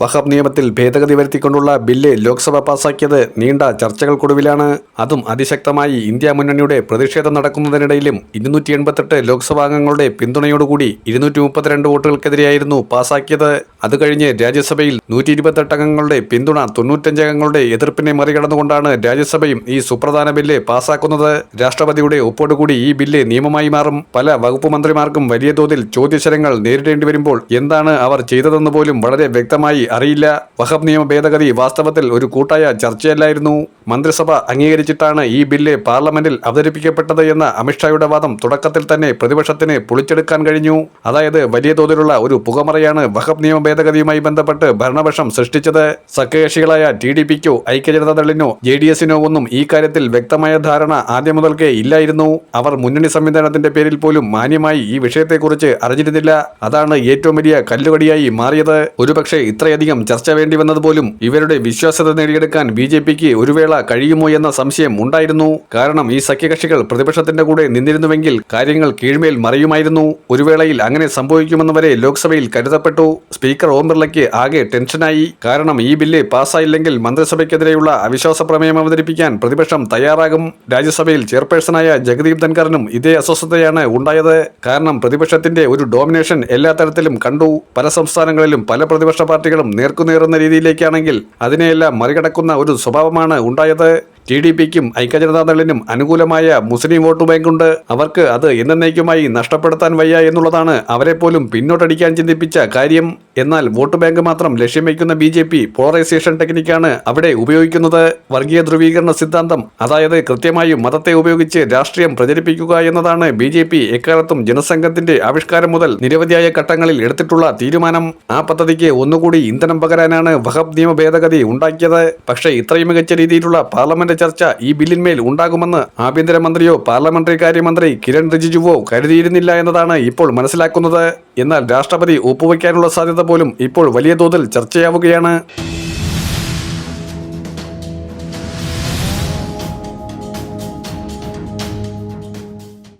വഖഫ് നിയമത്തിൽ ഭേദഗതി വരുത്തിക്കൊണ്ടുള്ള ബില്ല് ലോക്സഭ പാസാക്കിയത് നീണ്ട ചർച്ചകൾക്കൊടുവിലാണ്. അതും അതിശക്തമായി ഇന്ത്യ മുന്നണിയുടെ പ്രതിഷേധം നടക്കുന്നതിനിടയിലും ഇരുന്നൂറ്റി എൺപത്തെട്ട് ലോക്സഭാംഗങ്ങളുടെ പിന്തുണയോടുകൂടി ഇരുന്നൂറ്റി മുപ്പത്തിരണ്ട് വോട്ടുകൾക്കെതിരെയായിരുന്നു പാസാക്കിയത്. അത് കഴിഞ്ഞ് രാജ്യസഭയിൽ നൂറ്റി ഇരുപത്തെട്ട് അംഗങ്ങളുടെ പിന്തുണ തൊണ്ണൂറ്റഞ്ച് അംഗങ്ങളുടെ എതിർപ്പിനെ മറികടന്നുകൊണ്ടാണ് രാജ്യസഭയും ഈ സുപ്രധാന ബില്ല് പാസാക്കുന്നത്. രാഷ്ട്രപതിയുടെ ഒപ്പോടുകൂടി ഈ ബില്ല് നിയമമായി മാറും. പല വകുപ്പ് മന്ത്രിമാർക്കും വലിയ തോതിൽ ചോദ്യശരങ്ങൾ നേരിടേണ്ടി വരുമ്പോൾ എന്താണ് അവർ ചെയ്തതെന്ന് പോലും വളരെ വ്യക്തമായി അറിയില്ല. വഹബ് നിയമ ഭേദഗതി വാസ്തവത്തിൽ ഒരു കൂട്ടായ ചർച്ചയല്ലായിരുന്നു. മന്ത്രിസഭ അംഗീകരിച്ചിട്ടാണ് ഈ ബില്ല് പാർലമെന്റിൽ അവതരിപ്പിക്കപ്പെട്ടത് എന്ന അമിത്ഷായുടെ വാദം തുടക്കത്തിൽ തന്നെ പ്രതിപക്ഷത്തിന് പൊളിച്ചെടുക്കാൻ കഴിഞ്ഞു. അതായത് വലിയ തോതിലുള്ള ഒരു പുകമറയാണ് വഹബ് നിയമ ഭേദഗതിയുമായി ബന്ധപ്പെട്ട് ഭരണപക്ഷം സൃഷ്ടിച്ചത്. സഖ്യകക്ഷികളായ ടി ഡി പിക്കോ ഐക്യജനതാദളിനോ ജെ ഡി എസിനോ ഒന്നും ഈ കാര്യത്തിൽ വ്യക്തമായ ധാരണ ആദ്യം മുതൽക്കേ ഇല്ലായിരുന്നു. അവർ മുന്നണി സംവിധാനത്തിന്റെ പേരിൽ പോലും മാന്യമായി ഈ വിഷയത്തെക്കുറിച്ച് അറിഞ്ഞിരുന്നില്ല. അതാണ് ഏറ്റവും വലിയ കല്ലുകടിയായി മാറിയത്. ഒരുപക്ഷെ ഇത്രയധികം ചർച്ച വേണ്ടി വന്നത് പോലും ഇവരുടെ വിശ്വാസ്യത നേടിയെടുക്കാൻ ബി ജെ പിക്ക് ഒരു വേള കഴിയുമോ എന്ന സംശയം ഉണ്ടായിരുന്നു. കാരണം ഈ സഖ്യകക്ഷികൾ പ്രതിപക്ഷത്തിന്റെ കൂടെ നിന്നിരുന്നുവെങ്കിൽ കാര്യങ്ങൾ കീഴ്മേൽ മറിയുമായിരുന്നു. ഒരു വേളയിൽ അങ്ങനെ സംഭവിക്കുമെന്ന് വരെ ലോക്സഭയിൽ കരുതപ്പെട്ടു. സ്പീക്കർ ഓം ബിർളയ്ക്ക് ആകെ ടെൻഷനായി. കാരണം ഈ ബില്ല് പാസ്സായില്ലെങ്കിൽ മന്ത്രിസഭയ്ക്കെതിരെയുള്ള അവിശ്വാസ പ്രമേയം അവതരിപ്പിക്കാൻ പ്രതിപക്ഷം തയ്യാറാകും. രാജ്യസഭയിൽ ചെയർപേഴ്സണായ ജഗദീപ് ധൻഖറിനും ഇതേ അസ്വസ്ഥതയാണ് ഉണ്ടായത്. കാരണം പ്രതിപക്ഷത്തിന്റെ ഒരു ഡോമിനേഷൻ എല്ലാ തരത്തിലും കണ്ടു. പല സംസ്ഥാനങ്ങളിലും പല പ്രതിപക്ഷ പാർട്ടികളും നേർക്കുനേറുന്ന രീതിയിലേക്കാണെങ്കിൽ അതിനെയെല്ലാം മറികടക്കുന്ന ഒരു സ്വഭാവമാണ് ഉണ്ടായത് ടി ഡി പിക്കും ഐക്യജനതാദളിനും അനുകൂലമായ മുസ്ലിം വോട്ട് ബാങ്കുണ്ട്. അവർക്ക് അത് എന്നേക്കുമായി നഷ്ടപ്പെടുത്താൻ വയ്യ എന്നുള്ളതാണ് അവരെ പോലും പിന്നോട്ടടിക്കാൻ ചിന്തിപ്പിച്ച കാര്യം. എന്നാൽ വോട്ട് ബാങ്ക് മാത്രം ലക്ഷ്യം വയ്ക്കുന്ന ബി ജെ പി പോളറൈസേഷൻ ടെക്നിക്കാണ് അവിടെ ഉപയോഗിക്കുന്നത്. വർഗീയ ധ്രുവീകരണ സിദ്ധാന്തം അതായത് കൃത്യമായും മതത്തെ ഉപയോഗിച്ച് രാഷ്ട്രീയം പ്രചരിപ്പിക്കുക എന്നതാണ് ബി ജെ പി എക്കാലത്തും ജനസംഘത്തിന്റെ ആവിഷ്കാരം മുതൽ നിരവധിയായ ഘട്ടങ്ങളിൽ എടുത്തിട്ടുള്ള തീരുമാനം. ആ പദ്ധതിക്ക് ഒന്നുകൂടി ഇന്ധനം പകരാനാണ് വഹബ് നിയമ ഭേദഗതി ഉണ്ടാക്കിയത്. പക്ഷേ ഇത്രയും മികച്ച രീതിയിലുള്ള പാർലമെന്റ് ചർച്ച ഈ ബില്ലിന്മേൽ ഉണ്ടാകുമെന്ന് ആഭ്യന്തരമന്ത്രിയോ പാർലമെന്ററി കാര്യമന്ത്രി കിരൺ റിജിജുവോ കരുതിയിരുന്നില്ല എന്നതാണ് ഇപ്പോൾ മനസ്സിലാക്കുന്നത്. എന്നാൽ രാഷ്ട്രപതി ഒപ്പുവയ്ക്കാനുള്ള സാധ്യത പോലും ഇപ്പോൾ വലിയ തോതിൽ ചർച്ചയാവുകയാണ്.